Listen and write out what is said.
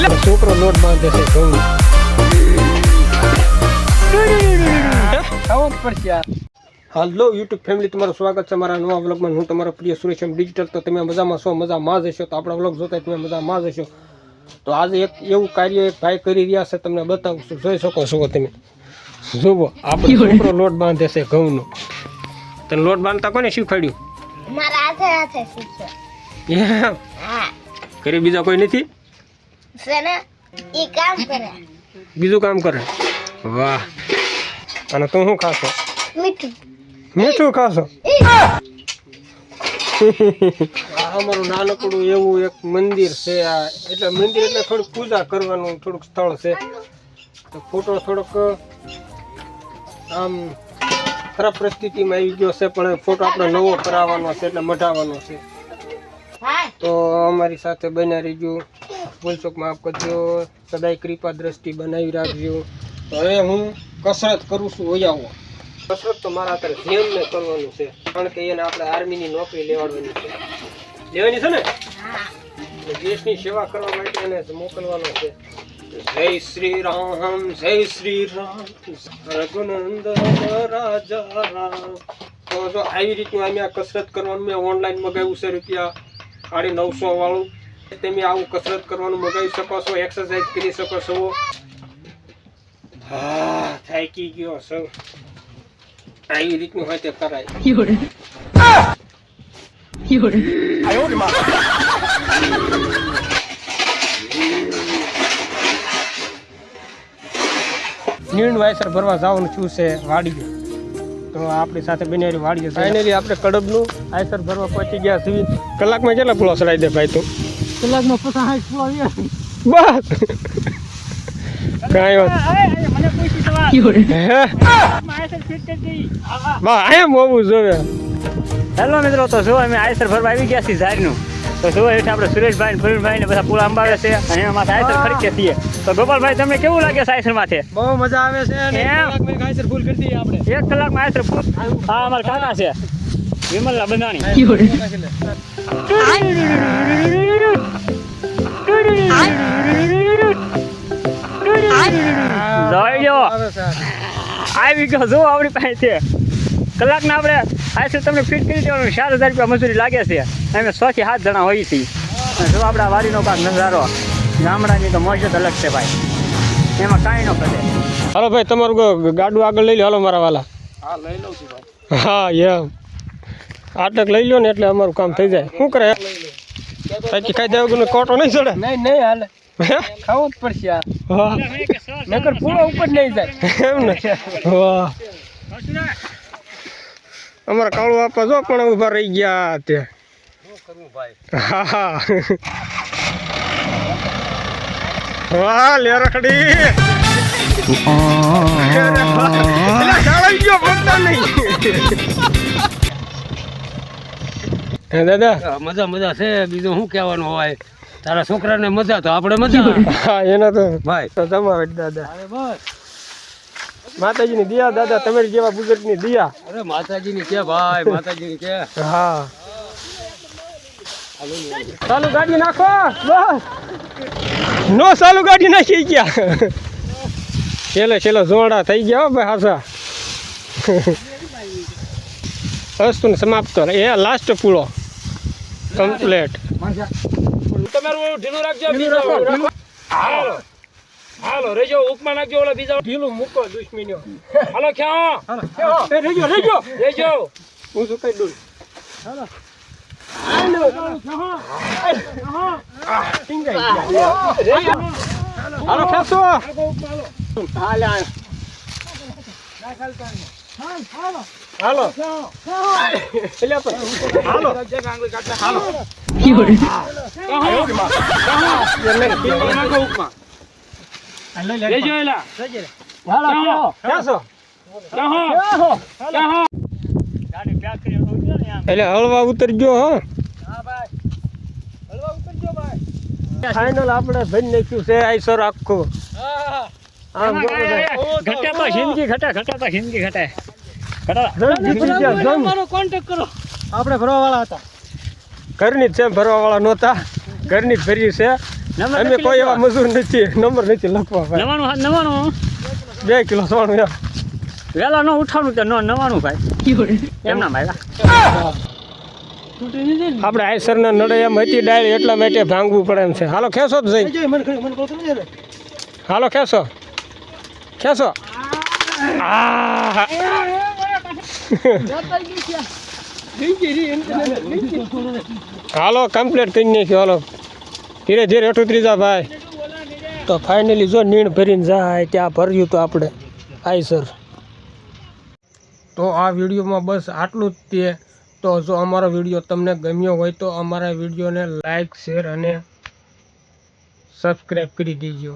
છોકરો લોટ બાંધે છે ઘઉં. હાલો યુટ્યુબ ફેમિલી તમારું સ્વાગત છે મારા નવા વ્લોગમાં હું તમારો પ્રિય સુરેશ એમ ડિજિટલ તો તમે મજામાં છો? મજામાં જ હશો? તો આપણા વ્લોગ જોતા તમે મજામાં જ હશો? તો આજે એક એવું કાર્ય એક ભાઈ કરી રહ્યા છે તમને બતાવું છું જોઈ શકો છો તમે. જુઓ આપણે છોકરો લોટ બાંધે છે ઘઉંનો. તને લોટ બાંધતા કોને શીખવાડ્યું? મારા હાથે હાથે શીખ્યો એમ. હા. ઘરે બીજા કોઈ નથી? છે ને ઈ કામ કરે. બીજું કામ કરે. વાહ. અને તું શું ખાશો? મીઠું. મીઠું ખાશો? અમારું નાનકડું એવું એક મંદિર છે આ. એટલે મંદિર એટલે થોડીક પૂજા કરવાનું થોડુંક સ્થળ છે. તો ફોટો થોડોક આમ ખરાબ પરિસ્થિતિમાં આવી ગયો છે પણ ફોટો આપણે નવો કરાવવાનો છે એટલે મઢાવવાનો છે. તો અમારી સાથે બન્યા ભૂલચોક માફ કરજો સદાય કૃપા દ્રષ્ટિ બનાવી રાખજો. હવે હું કસરત કરું છું ઓયાવો કસરત તો મારા અત્યારે ધ્યાન કરવાનું છે કારણ કે એને આપણે આર્મીની નોકરી લેવાડવાની છે. લેવાની છે ને? દેશની સેવા કરવા માટે એને મોકલવાનો છે. જય શ્રી રામ જય શ્રી રામ રઘુનંદન રાજા રામ. તો જો આવી રીતનું અમે આ કસરત કરવાનું મેં ઓનલાઈન મગાવ્યું છે રૂપિયા સાડી નવસો વાળું. તમે આવું કસરત કરવાનું મગાવી શકો છો એક્સરસાઇઝ કરી શકો છો. હા થાકી ગયો છો. આવી રીતનું હોય તે કરાય. નીણ વાયસર ભરવા જવાનું છું છે વાડીએ. તો આપણી સાથે બનેરી વાડીએ ફાઇનલી આપણે કડબનું આયસર ભરવા પહોંચી ગયા છીએ. કલાકમાં કેટલા ફૂલો ચડાવી દે ભાઈ તું? કલાકમાં પચાસ બસ. કાંઈ વાત હેલો મિત્રો તો જો અમે આયસર ફરવા આવી ગયા છીએ ઝાડનું તો જો હેઠ આપણે સુરેશભાઈ ને પ્રવીણભાઈ ને બધા પુલા અંબાવે છે અને એમાં ફરી ખરીદીએ છીએ. તો ગોપાલભાઈ તમને કેવું લાગે સાયસર માથે? બહુ મજા આવે છે અને એક? કલાકમાં આયસર ફૂલ કરી દઈએ આપણે. એક કલાકમાં આયસર ફૂલ હા અમારા કાકા છે. વિમલના બંધાણી જોઈ લો આવે છે આવી ગયો. જો આપણી પાસે. કલાકના આપણે આયસર તમને ફિટ કરી દેવાનું. સાત હજાર રૂપિયા મજૂરી લાગે છે. અમે છ થી સાત જણા હોઈએ છીએ. અને જો આપણા વાડીનો કાંક નજારો. ગામડાની તો મોજ જ અલગ છે ભાઈ. એમાં કાંઈ ન કરે હાલો ભાઈ તમારું ગ- ગાડું આગળ લઈ લો હાલો મારા વાલા. હા લઈ લઉં છું ભાઈ. હા એમ આટક લઈ લો ને એટલે અમારું કામ થઈ જાય. શું કરે? પછી ખાઈ દેવા વગરનો કોટો નહીં ચડે? નહીં નહીં હાલે. ખાવું જ પડશે યાર નકર પૂરો ઉપર નહીં જાય. એમ ને? વાહ. અમારા કાળુ આપવા જો પણ ઊભા રહી ગયા તે. હા હા. વાહ લે હે દાદા? મજા મજા છે. બીજું શું કહેવાનું હોય? તારા છોકરાને મજા તો આપણે મજા હા એના તો ભાઈ. તો જમાવે દાદા. અરે બસ. માતાજીની દિયા દાદા તમારી જેવા બુઝુર્ગની દિયા. અરે માતાજીની કે ભાઈ માતાજીની કે. હા. ચાલુ ગાડી નાખો બસ. નો ચાલુ ગાડી નાખી ગયા. છેલ્લે છેલ્લે જોડા થઈ ગયા હો ભાઈ હાસા અસ્તુ સમાપ્ત એ લાસ્ટ પૂળો કમ્પ્લેટ તમારું ઢીલું રાખજો બીજો હાલો. હાલો રેજો ઉપમા નાખજો ઓલા બીજા ઢીલું મૂકો દુશ્મનીઓ હાલો ખ્યા એ રેજો રેજો. રેજો. હું શું કઈ દઉં? હાલો. ખેંચો. હાલે હાલ. હાલો. એટલે આપણે હાલો હાલો એટલે હળવા ઉતરજો હો. ફાઇનલ આપણે ભરી નાખ્યું છે આઈસર આખું. જિંદગી ઘટા ઘટા જિંદગી ઘટા આપણે ભરવા વાળા હતા. ઘરની જ છે ભરવા વાળા નહોતા. ઘરની જ ભરી છે. અમે કોઈ એવા મજૂર નથી. નંબર નથી લખવા નવાનું નવાનું બે કિલો સોનું એમ. વહેલા ન ઉઠાવનું તો ન નવાનું ભાઈ. એમના ભાઈ આપણે આયસરના નડે એમ હતી ડાયરી એટલા માટે ભાંગવું પડે એમ છે. હાલો ખેંચો જ જઈ. હાલો ખેંચો. ખેંચો. આ હાલો કમ્પ્લીટ કરી નાખ્યો, હાલો. ધીરે ધીરે હેઠું ઉતરી જા ભાઈ. તો ફાઇનલી જો નીણ ભરીને જાય, ત્યાં ભર્યું તો આપણે. આઈસર તો આ વિડીયોમાં બસ આટલું જ તે. તો જો અમારો વીડિયો તમને ગમ્યો હોય તો અમારા વિડીયોને લાઈક શેર અને સબસ્ક્રાઈબ કરી દેજો.